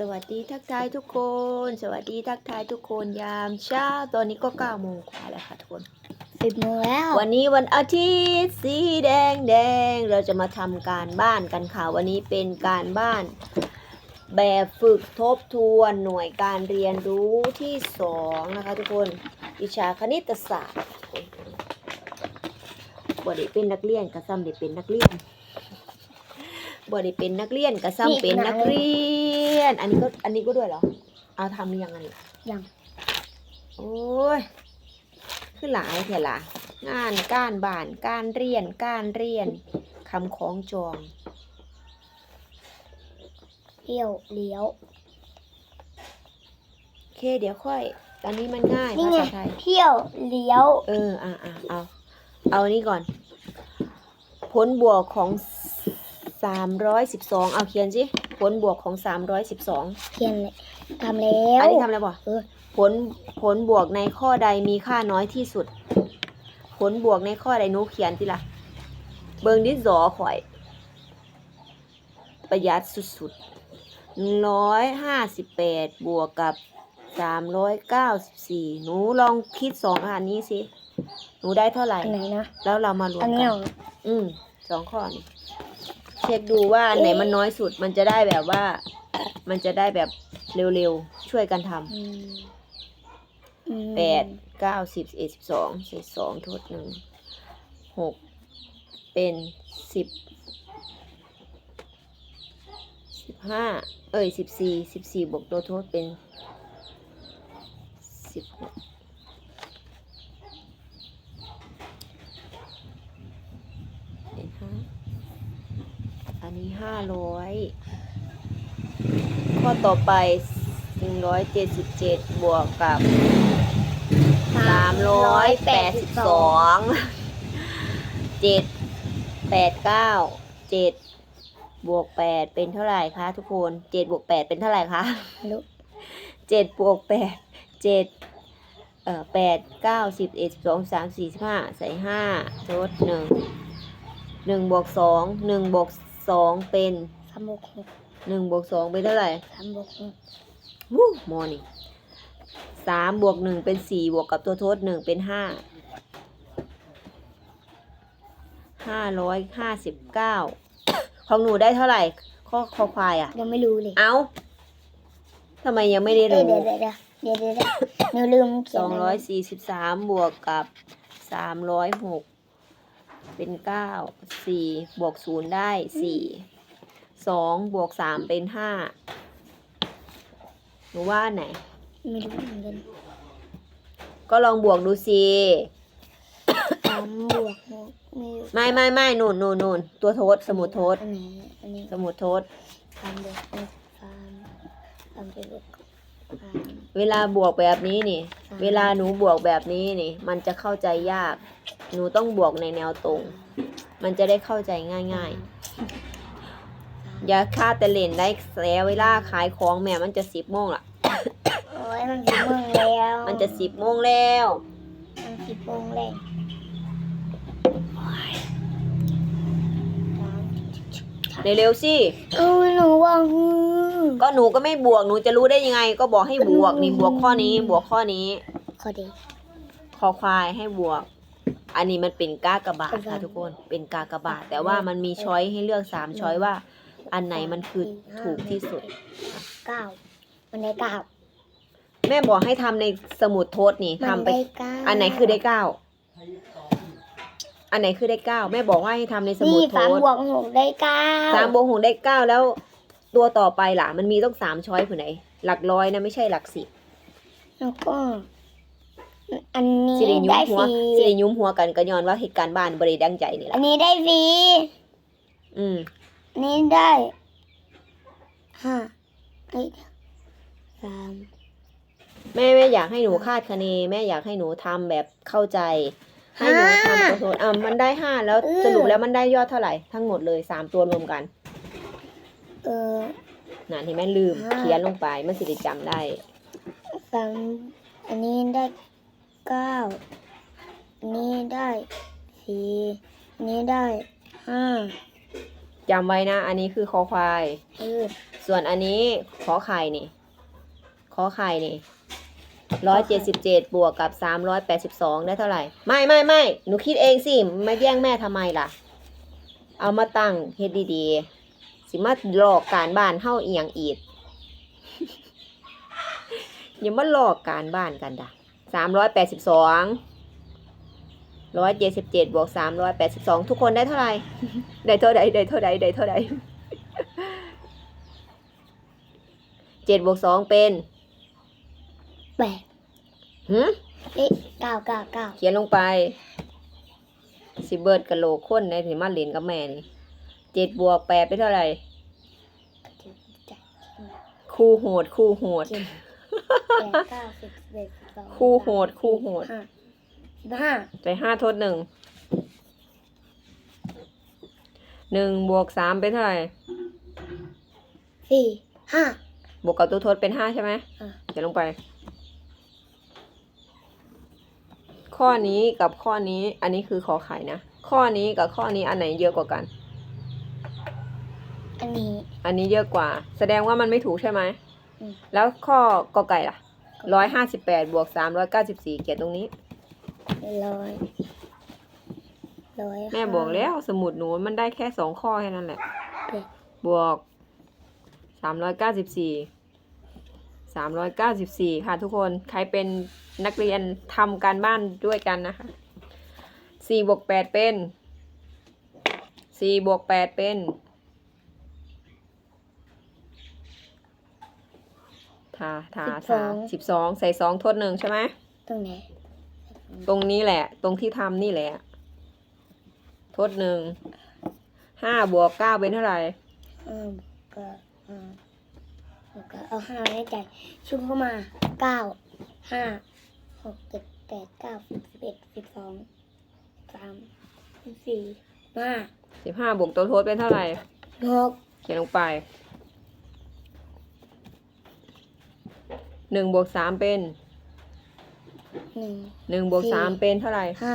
สวัสดีทักทายทุกคน สวัสดีทักทายทุกคนยามเช้าตอนนี้ก็เก้าโมงกว่าแล้วค่ะทุกคนสิบโมงแล้ว วันนี้วันอาทิตย์สีแดงแดงเราจะมาทำการบ้านกันค่ะ วันนี้เป็นการบ้าน แบบฝึกทบทวนหน่วยการเรียนรู้ที่สองนะคะทุกคนวิชาคณิตศาสตร์บ่ได้เป็นนักเรียนก็ซ้ำได้เป็นนักเรียนบ่ได้เป็นนักเรียนก็ซ้ำเป็นนักเรียน อันนี้ก็ อันนี้ก็ด้วยเหรอ เอาทำหรือยังอันนี้ยัง โอ้ย คือหลายเถอะล่ะ งานการบ้าน การเรียน การเรียนคำของจองเที่ยวเลี้ยวโอเค เดี๋ยวค่อยตอนนี้มันง่ายนี่ภาไงษาไทย เที่ยวเลี้ยวเออ อะอะเอา เอาอันนี้ก่อน ผลบวกของ 312 เอาเขียนสิ ผลบวกของ312เขียนเลยทำแล้วอันนี้ทำอะไรบ่เออผลผลบวกในข้อใดมีค่าน้อยที่สุด ผลบวกในข้อใดหนูเขียนสิล่ะ เบิงดินสอข่อย ประหยัดสุดๆร้อยห้าสิบแปดบวกกับสามร้อยเก้าสิบสี่หนูลองคิดสองอันนี้สิหนูได้เท่าไหร่อันไหนนะ แล้วเรามารวอัมนกันี้นเหรออืมสองข้อนี่ เช็คดูว่าอันไหนมันน้อยสุด มันจะได้แบบว่า มันจะได้แบบเร็วๆ ช่วยกันทำอืมอืมแปดเก้าสิบสิบเอ็ดสิบสองเศษสองทดหนึ่งหกเป็นสิบสิบห้าเอ้ยสิบสี่สิบสี่บวกตัวทดเป็นสิบหกเป็นห้า อันนี้ห้าร้อยข้อต่อไปหนึ่งร้อยเจ็ดสิบเจ็ดบวกกับสามร้อยแปดสิบสองเจ็ดแปดเก้าเจ็ดบวกแปดเป็นเท่าไหร่คะทุกคนเจ็ดบวกแปดเป็นเท่าไหร่คะไม่รู้เจ็ดบวกแปดเจ็ดเอ่อแปดเก้าสิบเอ็ดสิบสองสามสี่สิบห้าใส่ห้าลดหนึ่งหนึ่งบวกสองหนึ่งบวก สองเป็นสามบวกหกหนึ่งบวกสองเป็นเท่าไหร่สามบวกหกวู้มอนี่สามบวกหนึ่งเป็นสี่บวกกับตัวทดหนึ่งเป็นห้าห้าร้อยห้าสิบเก้าของหนูได้เท่าไหร่ ข้อคอควายอะ ยังไม่รู้เลย เอาทำไมยังไม่ได้เอ้ยรู้เดี๋ยวเดี๋ยวเดี๋ยวเดี๋ยวเดี๋ยวหนูลืมเขีสยนองร้อยสี่สิบสามบวกกับสามร้อยหก เป็นเก้าสี่บวกศูนย์ได้สี่สองบวกสามเป็นห้าหนูว่าอันไหน ไม่รู้เหมือนกันก็ลองบวกดูสิ สามบวกหกไม่รู้ไม่ไม่ไม่นูนนูนนูนตัวโทษสมุดโทษ อันไหนอันนี้สมุดโทษ สามบวกหกสามสามไปบวกสาม เวลาบวกแบบนี้นี่สามเวลาหนูบวกแบบนี้นี่ มันจะเข้าใจยาก หนูต้องบวกในแนวตรง มันจะได้เข้าใจง่าย ๆ อย่าค่าแต่เล่นได้แล้วเวลาขายของแม่มันจะสิบโมงละโอ้ยมันสิบโมงแล้ว มันจะสิบโมงแล้ว มันสิบโมงแล้วสาม เร็วๆสิเออหนูว่าอืมก็หนูก็ไม่บวกหนูจะรู้ได้ยังไง ก็บอกให้บวกนี่บวกข้อนี้บวกข้อนี้ขอดีคอควายให้บวก อันนี้มันเป็นกากบาทกากค่ะบาททุกคนเป็นกากบาท แต่ว่ามันมีช้อยให้เลือกสามช้อยว่า อันไหนมันคือถูกที่สุดเก้ามันได้เก้าแม่บอกให้ทำในสมุดโทษนี่มัทำไปได้เก้าอันไหนคือได้เก้า อันไหนคือได้เก้าแม่บอกว่าให้ทำในสมุนี่ดโทสามษบวกหกได้เก้าสามบวกหกได้เก้าแล้ว ตัวต่อไปล่ะ มันมีต้องสามช้อยผู้ไหน หลักร้อยนะไม่ใช่หลักสิบแล้วก็ อันนี้สิริยุ้ได้มหัวสี่สิริยุ้มหัวกันก็ย้อนว่าเหตุการณ์บ้านบริดังใจนี่แหอัละนนี้ได้สี่อืมอันนี้ได้ห้าเอ้ยสามแม่แม่อยากให้หนูคาดคะเนแม่อยากให้หนูทำแบบเข้าใจ ให้หนูทำตัวโทษอะมันได้ห้าแล้วสรุปแล้วมันได้ยอดเท่าไหร่ทั้งหมดเลยสามตัวรวมกันเออนั่นที่แม่ลืมห้าเขียนลงไปมันสิได้จำได้สามอันนี้ได้เก้าอันนี้ได้สี่อันนี้ได้ห้าจำไว้นะ อันนี้คือคอควาย เออส่วนอันนี้ขอไข่นี่ขอไข่นี่ ร้อยเจ็ดสิบเจ็ดบวกกับสามร้อยแปดสิบสองได้เท่าไหร่ ไม่ไม่ไม่หนูคิดเองสิมาแย่งแม่ทำไมล่ะ เอามาตั้งเฮ็ดดีๆ สิมาหลอกการบ้านเฮาเอียงอีดอย่ามาหลอกการบ้านกันด่ะสามร้อยแปดสิบสองร้อยเจ็ดสิบเจ็ดบวกสามร้อยแปดสิบสองทุกคนได้เท่าไหร่ ได้เท่าใดได้เท่าใดได้เท่าใดเจ็ดบวกสองเป็น แปดหืมเอ๊ะเก้าเก้าเก้าเขียนลงไป สิเบิร์ดกะโหลกคนในที่มาเล่นกับแม่นี่เจ็ดบวกแปดเป็นเท่าไหร่ คู่โหด คู่โหดเจ็ดแปดเก้าสิบสิบเอ็ดสิบสองคู่โหดคู่โหดห้าสิบห้าใจห้าทดหนึ่ง หนึ่งบวกสามเป็นเท่าไหร่ สี่ห้าบวกกับตัวทดเป็นห้าใช่ไหมอะ เขียนลงไป ข้อนี้กับข้อนี้ อันนี้คือขอไข่นะ ข้อนี้กับข้อนี้อันไหนเยอะกว่ากัน อันนี้ อันนี้เยอะกว่า แสดงว่ามันไม่ถูกใช่ไหม อืม แล้วข้อกอไก่ล่ะร้อยห้าสิบแปดบวกสามร้อยเก้าสิบสี่เขียนตรงนี้ ร้อยร้อยแม่บอกแล้วสมุดหนูมันได้แค่สองข้อแค่นั้นแหละเจ็ดบวกสามร้อยเก้าสิบสี่ สามร้อยเก้าสิบสี่ค่ะทุกคน ใครเป็นนักเรียนทำการบ้านด้วยกันนะคะสี่บวกแปดเป็นสี่บวกแปดเป็น ทา ทา ทาสิบสองใส่สองทดหนึ่งใช่ไหม ตรงไหน ตรงนี้แหละ ตรงที่ทำนี่แหละ ทดหนึ่ง ห้าบวกเก้าเป็นเท่าไหร่ห้าก็ห้า แล้วก็เอาห้าไว้ในใจชุบเข้ามาเก้าห้าหกเจ็ดแปดเก้าสิบสิบเอ็ดสิบสองสามสิบสี่ห้าสิบห้าบวกตัวทดเป็นเท่าไหร่หกเขียนลงไปหนึ่งบวกสามเป็นหนึ่งหนึ่งบวกสี่สามเป็นเท่าไหร่ห้า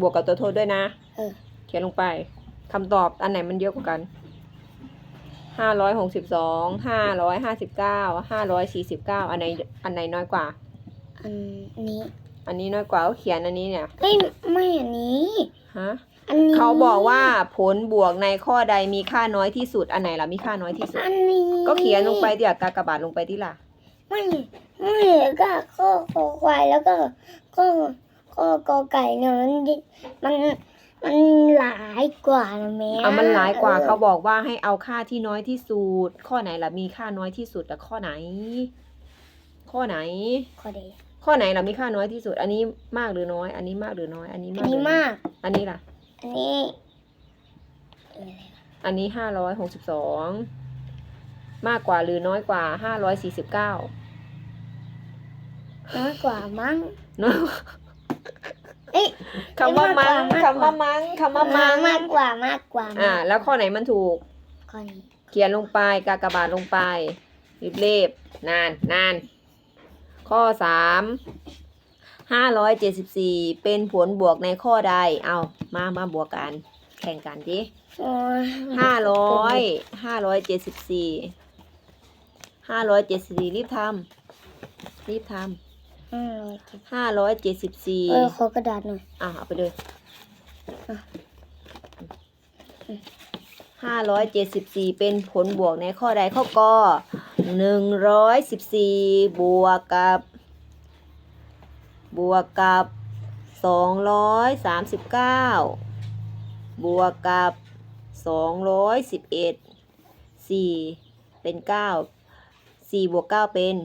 บวกกับตัวทดด้วยนะ เออ เขียนลงไปคำตอบอันไหนมันเยอะกว่ากัน ห้าร้อยหกสิบสองห้าร้อยห้าสิบเก้าห้าร้อยสี่สิบเก้าอันไหนอันไหนน้อยกว่า อันนี้อันนี้น้อยกว่าก็เขียนอันนี้เนี่ยเอ้ยไม่อันนี้ฮะอันนี้เขาบอกว่าผลบวกในข้อใดมีค่าน้อยที่สุดอันไหนล่ะมีค่าน้อยที่สุด อันนี้ก็เขียนลงไปเดี๋ยวกากบาทลงไปที่ล่ะไม่ไม่ก็ข้อคอควายแล้วก็ข้อข้อกอไก่เนี่ยมันดิมัน มันหลายกว่านะแม่เอามันหลายกว่าออเขาบอกว่าให้เอาค่าที่น้อยที่สุด ข้อไหนล่ะมีค่าน้อยที่สุดแต่ข้อไหน ข้อไหน ข้อเดียวข้อไหนล่ะมีค่าน้อยที่สุด อันนี้มากหรือน้อย อันนี้มากหรือน้อย อันนี้อัมานกหนี้รือน้อยมาก อันนี้ล่ะ อันนี้เอออันนี้ห้าร้อยหกสิบสองมากกว่าหรือน้อยกว่าห้าร้อยสี่สิบเก้าน้อยกว่ามั้งน้อย เอ้ยคำว่ามั้งมากกว่าคำว่ามั้งคำว่ามั้งมากกว่ามากกว่าอ่า แล้วข้อไหนมันถูก ข้อนี้เขียนลงไปกากบาทลงไปรีบๆนานนานข้อสามห้าร้อยเจ็ดสิบสี่เป็นผลบวกในข้อใด เอามามาบวกกัน แข่งกันดิโอ้ยห้าร้อยห้าร้อยเจ็ดสิบสี่ห้าร้อยเจ็ดสิบสี่รีบทำรีบท ห้าร้อยเจ็ดำห้าร้อยเจ็ดสิบสี่เออขอกระดาษหน่อย อะเอาไปเลยอะห้าร้อยเจ็ดสิบสี่เป็นผลบวกในข้อใดข้อกอหนึ่งร้อยสิบสี่บวกกับบวกกับสองร้อยสามสิบเก้าบวกกับสองร้อยสิบเอ็ดสี่เป็นเก้าสี่บวกเก้าเป็น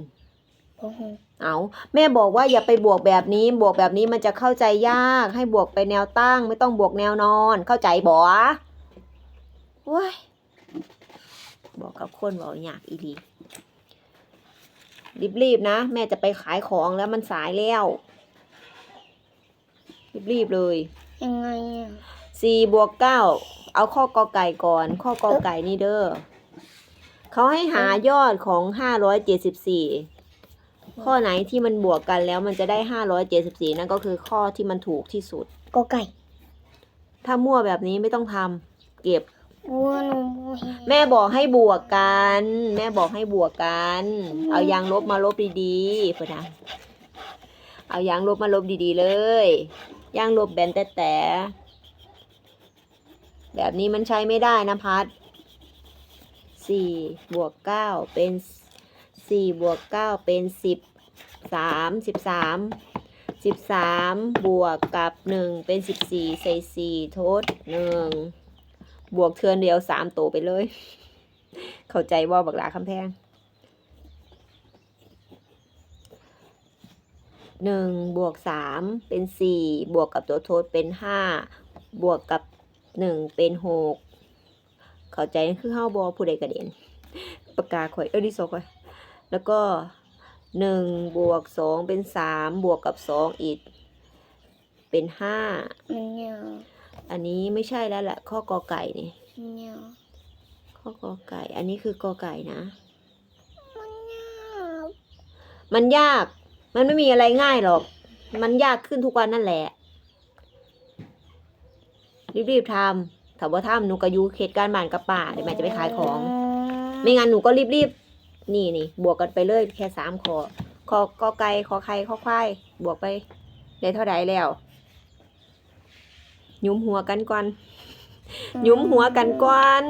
โอ้โห เอาแม่บอกว่าอย่าไปบวกแบบนี้ บวกแบบนี้มันจะเข้าใจยาก ให้บวกไปแนวตั้ง ไม่ต้องบวกแนวนอน เข้าใจบ่ว้ยบอกกับคนบอกอยากอีดีรีบๆนะ แม่จะไปขายของแล้วมันสายแล้วรีบๆเลย ยังไงอะสี่บวกเก้าเอาข้อกอไก่ก่อน ข้อกอไก่นี่เด้อเขาให้หายอดของห้าร้อยเจ็ดสิบสี่ ข้อไหนที่มันบวกกันแล้วมันจะได้ห้าร้อยเจ็ดสิบสี่นั่นก็คือข้อที่มันถูกที่สุดกอไก่ถ้ามั่วแบบนี้ไม่ต้องทำเก็บ วัวหนูบ่เห็นแม่บอกให้บวกกัน แม่บอกให้บวกกัน เอายางลบมาลบดีๆเพื่อนนะเอายางลบมาลบดีๆเลยยางลบแบนแต่แต่แบบนี้มันใช้ไม่ได้นะพัดสี่บวกเก้าเป็น สี่บวกเก้าเป็นสิบสามสิบสามสิบสามบวกกับหนึ่งเป็นสิบสี่ใส่สี่ทดหนึ่งบวกเทือนเดียวสามตัวไปเลย เข้าใจว่าบักหลาคำแพงหนึ่งบวกสามเป็นสี่บวกกับตัวโทษเป็นห้าบวกกับหนึ่งเป็นหกเข้าใจคือเข้าบอผู้ใดกระเด็นปากกาข่อย เออดิโซข่อย แล้วก็หนึ่งบวกสองเป็นสามบวกกับสองอีก เป็นห้ามันเหนียวอันนี้ไม่ใช่แล้วแหละข้อกอไก่นี่มันเหนียวข้อกอไก่ อันนี้คือกอไก่นะมันเหนียวมันยาก มันไม่มีอะไรง่ายหรอก มันยากขึ้นทุกวันนั่นแหละ รีบๆทำถ้าว่าทำหนูก็อยูเขตการบ้านกับป่าเดี๋ยวแม่จะไปขายของ ไม่งั้นหนูก็รีบๆ นี่นี่บวกกันไปเลยแค่สามคอคอกอไก่คอไข่คอควายบวกไปได้เท่าใดแล้วยุ้มหัวกันก่อนยุ้มหัวกันก่อน